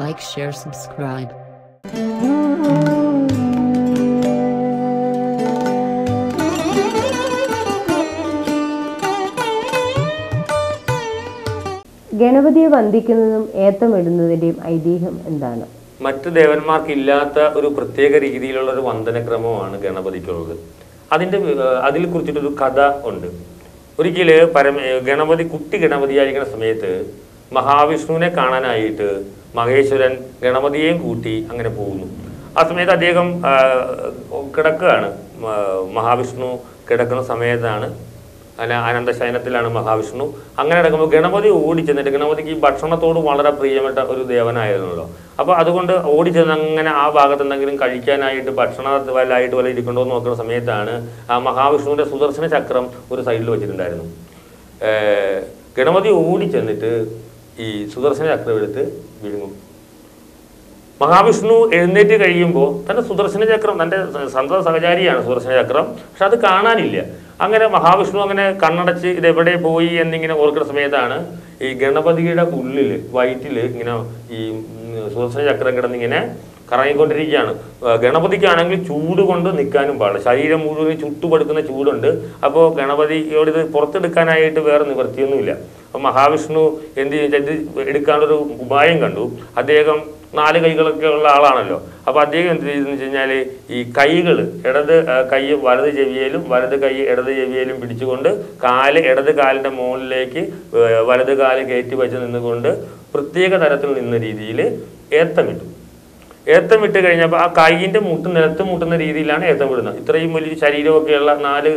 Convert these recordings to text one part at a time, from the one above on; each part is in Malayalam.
Like, share, subscribe. ഗണപതിയെ വന്ദിക്കുന്നതും ഏത്തമിടുന്നതിന്റെയും ഐതിഹ്യം എന്താണ്? മറ്റു ദേവന്മാർക്കില്ലാത്ത ഒരു പ്രത്യേക രീതിയിലുള്ള ഒരു വന്ദനക്രമമാണ് ഗണപതിക്കുള്ളത്. അതിന്റെ അതിൽ കുറിച്ചിട്ടൊരു കഥ ഉണ്ട്. ഒരിക്കൽ പരമ ഗണപതി കുട്ടി ഗണപതിയായിരിക്കുന്ന സമയത്ത് മഹാവിഷ്ണുവിനെ കാണാനായിട്ട് മഹേശ്വരൻ ഗണപതിയെയും കൂട്ടി അങ്ങനെ പോകുന്നു. ആ സമയത്ത് അദ്ദേഹം കിടക്കുകയാണ്. മഹാവിഷ്ണു കിടക്കുന്ന സമയത്താണ് അല്ല അനന്തശയനത്തിലാണ് മഹാവിഷ്ണു. അങ്ങനെ കിടക്കുമ്പോൾ ഗണപതി ഓടിച്ചെന്നിട്ട് ഗണപതിക്ക് ഭക്ഷണത്തോട് വളരെ പ്രിയപ്പെട്ട ഒരു ദേവനായിരുന്നല്ലോ. അപ്പോൾ അതുകൊണ്ട് ഓടിച്ചെന്ന് അങ്ങനെ ആ ഭാഗത്ത് എന്തെങ്കിലും കഴിക്കാനായിട്ട് ഭക്ഷണ വല്ലായിട്ട് വല്ല ഇരിക്കണ്ടോ എന്ന് നോക്കുന്ന സമയത്താണ് ആ മഹാവിഷ്ണുവിന്റെ സുദർശന ചക്രം ഒരു സൈഡിൽ വെച്ചിട്ടുണ്ടായിരുന്നു. ഗണപതി ഓടിച്ചെന്നിട്ട് ഈ സുദർശന ചക്രം എടുത്ത് വിഴുങ്ങും. മഹാവിഷ്ണു എഴുന്നേറ്റ് കഴിയുമ്പോൾ തന്റെ സുദർശന ചക്രം തന്റെ സന്തത സഹചാരിയാണ് സുദർശന ചക്രം. പക്ഷെ അത് കാണാനില്ല. അങ്ങനെ മഹാവിഷ്ണു അങ്ങനെ കണ്ണടച്ച് ഇത് എവിടെ പോയി എന്നിങ്ങനെ ഓർക്കുന്ന സമയത്താണ് ഈ ഗണപതിയുടെ ഉള്ളിൽ വയറ്റിൽ ഇങ്ങനെ ഈ സുദർശന ചക്രം കിടന്നിങ്ങനെ കറങ്ങിക്കൊണ്ടിരിക്കുകയാണ്. ഗണപതിക്കാണെങ്കിൽ ചൂട് കൊണ്ട് നിൽക്കാനും പാടില്ല. ശരീരം മുഴുവൻ ചുട്ടുപടുക്കുന്ന ചൂടുണ്ട്. അപ്പോൾ ഗണപതിയോട് ഇത് പുറത്തെടുക്കാനായിട്ട് വേറെ നിവൃത്തിയൊന്നുമില്ല. അപ്പോൾ മഹാവിഷ്ണു എന്ത് എടുക്കാനുള്ളൊരു ഉപായം കണ്ടു. അദ്ദേഹം നാല് കൈകളൊക്കെ ഉള്ള ആളാണല്ലോ. അപ്പോൾ അദ്ദേഹം എന്ത് ചെയ്തെന്ന് വെച്ച് കഴിഞ്ഞാൽ ഈ കൈകൾ ഇടത് കൈ വലത് ചെവിയേലും വലത് കൈ ഇടത് ചെവിയേലും പിടിച്ചുകൊണ്ട് കാൽ ഇടത് കാലിന്റെ മുകളിലേക്ക് വലത് കാൽ കയറ്റി വെച്ച് നിന്നുകൊണ്ട് പ്രത്യേക തരത്തിൽ നിന്ന രീതിയിൽ ഏത്തമിട്ടു. ഏത്തം ഇട്ട് കഴിഞ്ഞപ്പോൾ ആ കൈയിന്റെ മുട്ട് നിലത്ത് മുട്ടുന്ന രീതിയിലാണ് ഏത്തം വിടുന്നത്. ഇത്രയും വലിയ ശരീരമൊക്കെയുള്ള നാല്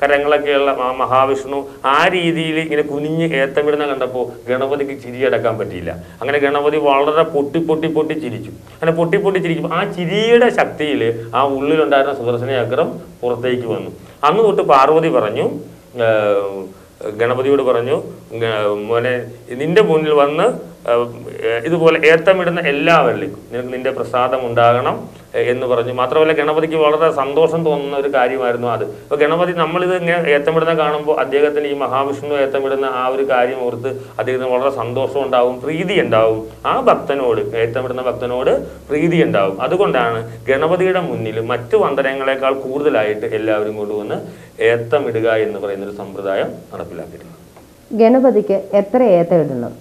കരങ്ങളൊക്കെയുള്ള മഹാവിഷ്ണു ആ രീതിയിൽ ഇങ്ങനെ കുനിഞ്ഞ് ഏത്തം വിടുന്ന കണ്ടപ്പോൾ ഗണപതിക്ക് ചിരിയടക്കാൻ പറ്റിയില്ല. അങ്ങനെ ഗണപതി വളരെ പൊട്ടി പൊട്ടി പൊട്ടി ചിരിച്ചു. അങ്ങനെ പൊട്ടി പൊട്ടി ചിരിക്കും ആ ചിരിയുടെ ശക്തിയിൽ ആ ഉള്ളിലുണ്ടായിരുന്ന സുദർശന ചക്രം പുറത്തേക്ക് വന്നു. അന്ന് തൊട്ട് പാർവതി പറഞ്ഞു ഗണപതിയോട് പറഞ്ഞു മോനെ നിന്റെ മുന്നിൽ വന്ന് ഇതുപോലെ ഏത്തമിടുന്ന എല്ലാവരിലേക്കും നിനക്ക് നിന്റെ പ്രസാദം ഉണ്ടാകണം എന്ന് പറഞ്ഞു. മാത്രമല്ല ഗണപതിക്ക് വളരെ സന്തോഷം തോന്നുന്ന ഒരു കാര്യമായിരുന്നു അത്. അപ്പോൾ ഗണപതി നമ്മളിത് ഇങ്ങനെ ഏത്തമിടുന്ന കാണുമ്പോൾ അദ്ദേഹത്തിന് ഈ മഹാവിഷ്ണു ഏത്തമിടുന്ന ആ ഒരു കാര്യം ഓർത്ത് അദ്ദേഹത്തിന് വളരെ സന്തോഷം ഉണ്ടാവും പ്രീതി ഉണ്ടാവും. ആ ഭക്തനോട് ഏത്തമിടുന്ന ഭക്തനോട് പ്രീതി ഉണ്ടാവും. അതുകൊണ്ടാണ് ഗണപതിയുടെ മുന്നിൽ മറ്റു വന്ദനങ്ങളെക്കാൾ കൂടുതലായിട്ട് എല്ലാവരും കൊണ്ടുവന്ന് ഏത്തമിടുക എന്ന് പറയുന്ന ഒരു സമ്പ്രദായം നടപ്പിലാക്കിയിട്ടുണ്ട്. ഗണപതിക്ക് എത്ര ഏത്തം ഇടണം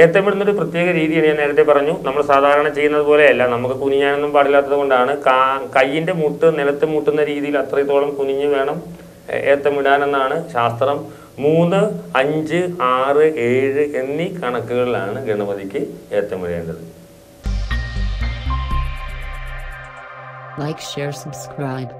ഏത്തമിടുന്ന ഒരു പ്രത്യേക രീതിയാണ് ഞാൻ നേരത്തെ പറഞ്ഞു. നമ്മൾ സാധാരണ ചെയ്യുന്നത് പോലെയല്ല. നമുക്ക് കുനിഞ്ഞാനൊന്നും പാടില്ലാത്തത് കൊണ്ടാണ്. കാ കയ്യിന്റെ മുട്ട് നിലത്ത് മുട്ടുന്ന രീതിയിൽ അത്രത്തോളം കുനിഞ്ഞ് വേണം ഏത്തമിടാനെന്നാണ് ശാസ്ത്രം. മൂന്ന് അഞ്ച് ആറ് ഏഴ് എന്നീ കണക്കുകളിലാണ് ഗണപതിക്ക് ഏത്തമിടേണ്ടത് ലൈക്ക് ഷെയർ subscribe.